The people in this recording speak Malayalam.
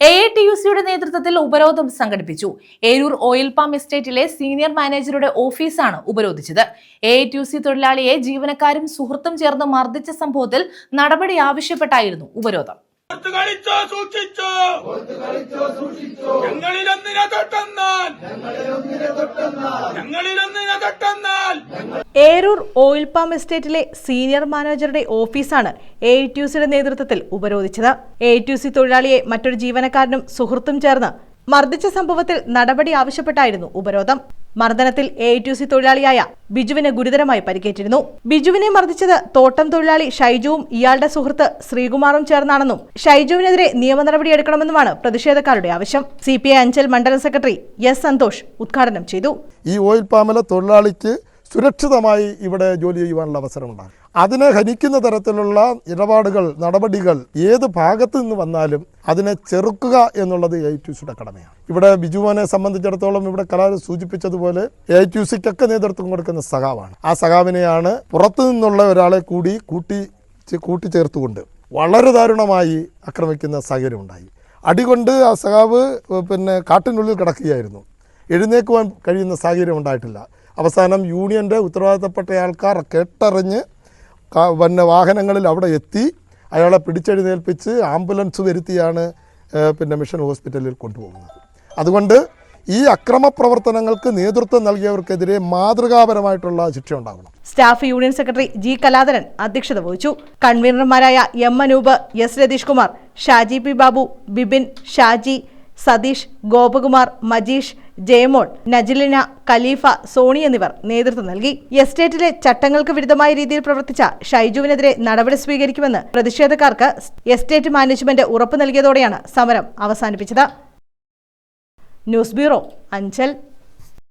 എ ഐ ടി യു സിയുടെ നേതൃത്വത്തിൽ ഉപരോധം സംഘടിപ്പിച്ചു. ഏരൂർ ഓയിൽ പാം എസ്റ്റേറ്റിലെ സീനിയർ മാനേജറുടെ ഓഫീസാണ് ഉപരോധിച്ചത്. A I T U C തൊഴിലാളിയെ ജീവനക്കാരും സുഹൃത്തും ചേർന്ന് മർദ്ദിച്ച സംഭവത്തിൽ നടപടി ആവശ്യപ്പെട്ടായിരുന്നു ഉപരോധം. ഞങ്ങളിലൊന്നിനെ തൊട്ടെന്നാൽ. ഞങ്ങളിലൊന്നിനെ തൊട്ടെന്നാൽ. ഏരൂർ ഓയിൽ പാം എസ്റ്റേറ്റിലെ സീനിയർ മാനേജറുടെ ഓഫീസാണ് എ ടി യു സിയുടെ നേതൃത്വത്തിൽ ഉപരോധിച്ചത്. എ ടി യു സി തൊഴിലാളിയെ മറ്റൊരു ജീവനക്കാരനും സുഹൃത്തും ചേർന്ന് മർദ്ദിച്ച സംഭവത്തിൽ നടപടി ആവശ്യപ്പെട്ടായിരുന്നു ഉപരോധം. മർദ്ദനത്തിൽ എ ടി യു സി തൊഴിലാളിയായ ബിജുവിന് ഗുരുതരമായി പരിക്കേറ്റിരുന്നു. ബിജുവിനെ മർദ്ദിച്ചത് തോട്ടം തൊഴിലാളി ഷൈജുവും ഇയാളുടെ സുഹൃത്ത് ശ്രീകുമാറും ചേർന്നാണെന്നും ഷൈജുവിനെതിരെ നിയമ നടപടിയെടുക്കണമെന്നുമാണ് പ്രതിഷേധക്കാരുടെ ആവശ്യം. സി പി ഐ അഞ്ചൽ മണ്ഡലം സെക്രട്ടറി എസ് സന്തോഷ് ഉദ്ഘാടനം ചെയ്തു. ഈ ഓയിൽ പാമല തൊഴിലാളിക്ക് സുരക്ഷിതമായി ഇവിടെ ജോലി ചെയ്യുവാനുള്ള അവസരമുണ്ടാകും. അതിനെ ഹനിക്കുന്ന തരത്തിലുള്ള ഇടപാടുകൾ നടപടികൾ ഏത് ഭാഗത്തു നിന്ന് വന്നാലും അതിനെ ചെറുക്കുക എന്നുള്ളത് എ ടി സിയുടെ കടമയാണ്. ഇവിടെ ബിജുമോനെ സംബന്ധിച്ചിടത്തോളം ഇവിടെ കലാർ സൂചിപ്പിച്ചതുപോലെ എ ടി സിക്കൊക്കെ നേതൃത്വം കൊടുക്കുന്ന സഖാവാണ്. ആ സഖാവിനെയാണ് പുറത്തു നിന്നുള്ള ഒരാളെ കൂടി കൂട്ടി കൂട്ടിച്ചേർത്തുകൊണ്ട് വളരെ ദാരുണമായി ആക്രമിക്കുന്ന സാഹചര്യം ഉണ്ടായി അടികൊണ്ട് ആ സഖാവ് പിന്നെ കാട്ടിനുള്ളിൽ കിടക്കുകയായിരുന്നു. എഴുന്നേക്കുവാൻ കഴിയുന്ന സാഹചര്യം ഉണ്ടായിട്ടില്ല. അവസാനം യൂണിയന്റെ ഉത്തരവാദിത്തപ്പെട്ട ആൾക്കാർ കെട്ടറിഞ്ഞ് പിന്നെ വാഹനങ്ങളിൽ അവിടെ എത്തി അയാളെ പിടിച്ചെഴുന്നേൽപ്പിച്ച് ആംബുലൻസ് വരുത്തിയാണ് പിന്നെ മിഷൻ ഹോസ്പിറ്റലിൽ കൊണ്ടുപോകുന്നത്. അതുകൊണ്ട് ഈ അക്രമ പ്രവർത്തനങ്ങൾക്ക് നേതൃത്വം നൽകിയവർക്കെതിരെ മാതൃകാപരമായിട്ടുള്ള ശിക്ഷ ഉണ്ടാകണം staff union secretary G Kaladharan അധ്യക്ഷത വഹിച്ചു. കൺവീനർമാരായ M Anoop S Ratheesh Kumar Shaji P Babu Bibin Shaji Satheesh Gopakumar Majeesh Jayamol Najilina Khalifa Soni എന്നിവർ നേതൃത്വം നൽകി. എസ്റ്റേറ്റിലെ ചട്ടങ്ങൾക്ക് വിരുദ്ധമായ രീതിയിൽ പ്രവർത്തിച്ച ഷൈജുവിനെതിരെ നടപടി സ്വീകരിക്കുമെന്ന് പ്രതിഷേധക്കാർക്ക് എസ്റ്റേറ്റ് മാനേജ്മെന്റ് ഉറപ്പു നൽകിയതോടെയാണ് സമരം അവസാനിപ്പിച്ചത്. News bureau Anchal.